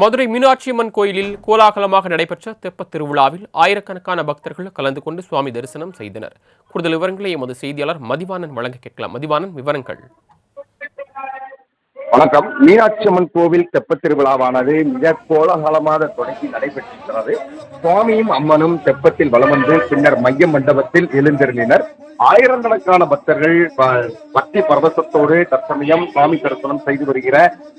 மதுரை மீனாட்சியம்மன் கோயிலில் கோலாகலமாக நடைபெற்ற தெப்பத் திருவிழாவில் ஆயிரக்கணக்கான பக்தர்கள் கலந்து கொண்டு சுவாமி தரிசனம் செய்தனர். கூடுதல் விவரங்களை எமது செய்தியாளர் மதிவானன் வழங்க கேட்கலாம். மதிவானன் விவரங்கள். வணக்கம். மீனாட்சியம்மன் கோவில் தெப்பத் திருவிழாவானது மிக கோலாகலமாக தொடங்கி நடைபெற்றிருக்கிறது. சுவாமியும் அம்மனும் தெப்பத்தில் வலம் வந்து பின்னர் மைய மண்டபத்தில் எழுந்திருந்தனர் ஆயிரக்கணக்கான பக்தர்கள் பக்தி பரவசத்தோடு தற்சமயம் சுவாமி தரிசனம் செய்து வருகிற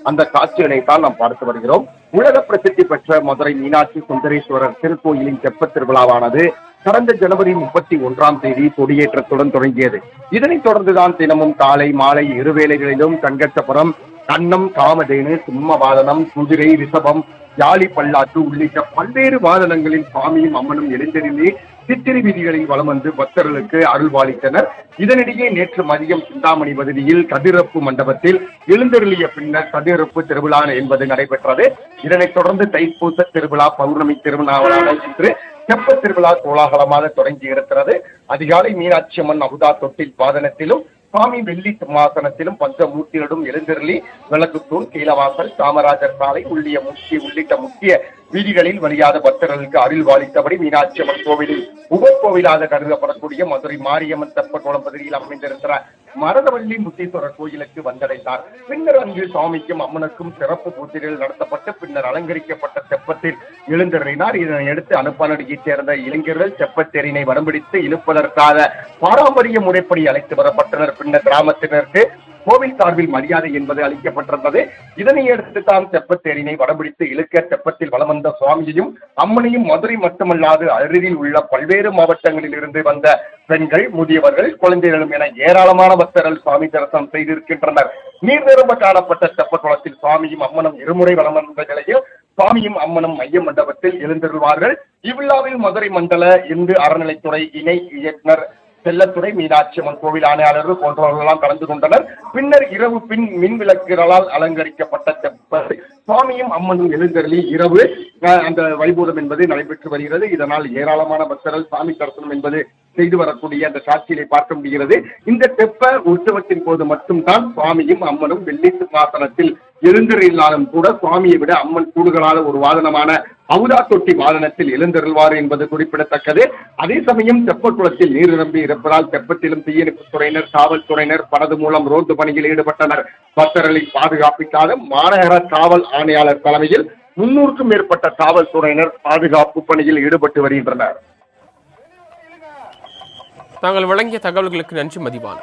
அந்த காட்சிகளை தான் நாம் பார்த்து வருகிறோம். உலக பிரசித்தி பெற்ற மதுரை மீனாட்சி சுந்தரேஸ்வரர் திருக்கோயிலின் தெப்ப திருவிழாவானது கடந்த ஜனவரி முப்பத்தி ஒன்றாம் தேதி கொடியேற்றத்துடன் தொடங்கியது. இதனைத் தொடர்ந்துதான் தினமும் காலை மாலை இருவேளைகளிலும் கண்கட்டபுரம் கண்ணம் காமதேனு சிம்மவாதனம் குதிரை ரிஷபம் யாழி பல்லாற்று உள்ளிட்ட பல்வேறு வாதனங்களில் சுவாமியும் அம்மனும் எழுந்தெறிந்து சித்திரை வீதிகளில் வலம் வந்து பக்தர்களுக்கு அருள்வாளித்தனர். இதனிடையே நேற்று மதியம் சிந்தாமணி பகுதியில் கதிரப்பு மண்டபத்தில் எழுந்தருளிய பின்னர் கதிரப்பு திருவிழா என்பது நடைபெற்றது. இதனைத் தொடர்ந்து தைப்பூச திருவிழா பௌர்ணமி திருவிழாவான இன்று செப்ப திருவிழா கோலாகலமாக தொடங்கி இருக்கிறது. அதிகாலை மீனாட்சி அம்மன் அமுதா தொட்டில் வாதனத்திலும் சுவாமி வெள்ளி சிம்மாசனத்திலும் பஞ்சமூர்த்திகளும் எழுந்தருளி விளக்குத்தூண் கீழவாசல் காமராஜர் சாலை உள்ளிய முக்கிய உள்ளிட்ட முக்கிய வீதிகளில் வழியாத பக்தர்களுக்கு அருள் வாளித்தபடி மீனாட்சி அம்மன் கோவிலில் உபகோவிலாக கருதப்படக்கூடிய மதுரை மாரியம்மன் தெப்பகோளம் பகுதியில் அமைந்திருக்கிற மரதவள்ளி முத்தீஸ்வரர் கோயிலுக்கு வந்தடைந்தார். பின்னர் அங்கு சுவாமிக்கும் அம்மனுக்கும் சிறப்பு பூஜைகள் நடத்தப்பட்டு பின்னர் அலங்கரிக்கப்பட்ட செப்பத்தில் எழுந்தருளினார். இதனையடுத்து அனுப்பானடியைச் சேர்ந்த இளைஞர்கள் செப்பத்தேரினை வரம்பிடித்து இழுப்பதற்காக பாரம்பரிய முறைப்படி அழைத்து வரப்பட்டனர். பின்னர் கிராமத்தினருக்கு கோவில் சார்பில் மரியாதை என்பது அளிக்கப்பட்டிருந்தது. இதனை அடுத்து தான் தெப்பத்தேரினை வடபிடித்து இழுக்க தெப்பத்தில் வலம் வந்த சுவாமியையும் அம்மனையும் மதுரை மட்டுமல்லாது அருகில் உள்ள பல்வேறு மாவட்டங்களில் இருந்து வந்த பெண்கள் முதியவர்கள் குழந்தைகளும் என ஏராளமான பக்தர்கள் சுவாமி தரிசனம் செய்திருக்கின்றனர். நீர் நிரம்ப காணப்பட்ட தெப்பக்குளத்தில் சுவாமியும் அம்மனும் இருமுறை வலம் வந்த நிலையில் சுவாமியும் அம்மனும் மைய மண்டபத்தில் எழுந்தருள்வார்கள் இவ்விழாவில் மதுரை மண்டல இந்து அறநிலைத்துறை இணை இயக்குனர் செல்லத்துறை மீனாட்சி அம்மன் கோவில் ஆணையாளர்கள் போன்றவர்களெல்லாம் கலந்து கொண்டனர். பின்னர் இரவு பின் மின் விளக்குகளால் அலங்கரிக்கப்பட்ட தெப்ப சுவாமியும் அம்மனும் எழுந்தருளி இரவு அந்த வைபூதம் என்பது நடைபெற்று வருகிறது. இதனால் ஏராளமான பக்தர்கள் சாமி தரிசனம் என்பது செய்து வரக்கூடிய அந்த காட்சியை பார்க்க முடிகிறது. இந்த தெப்ப உற்சவத்தின் போது மட்டும்தான் சுவாமியும் அம்மனும் வெள்ளி சிம்மாசனத்தில் எழுந்தருளாலும் கூட சுவாமியை விட அம்மன் கூடுகளால் ஒரு வாதனமான அவுதா தொட்டி வாகனத்தில் எழுந்தருள்வார் என்பது குறிப்பிடத்தக்கது. அதே சமயம் தெப்பக்குளத்தில் நீர் நிரம்பி இருப்பதால் தெப்பத்திலும் தீயணைப்பு துறையினர் காவல்துறையினர் படது மூலம் ரோந்து பணியில் ஈடுபட்டனர். பக்தர்களை பாதுகாப்பிக்காக மாநகர காவல் ஆணையாளர் தலைமையில் முன்னூறுக்கும் மேற்பட்ட காவல்துறையினர் பாதுகாப்பு பணியில் ஈடுபட்டு வருகின்றனர். தாங்கள் வழங்கிய தகவல்களுக்கு நன்றி மதிவான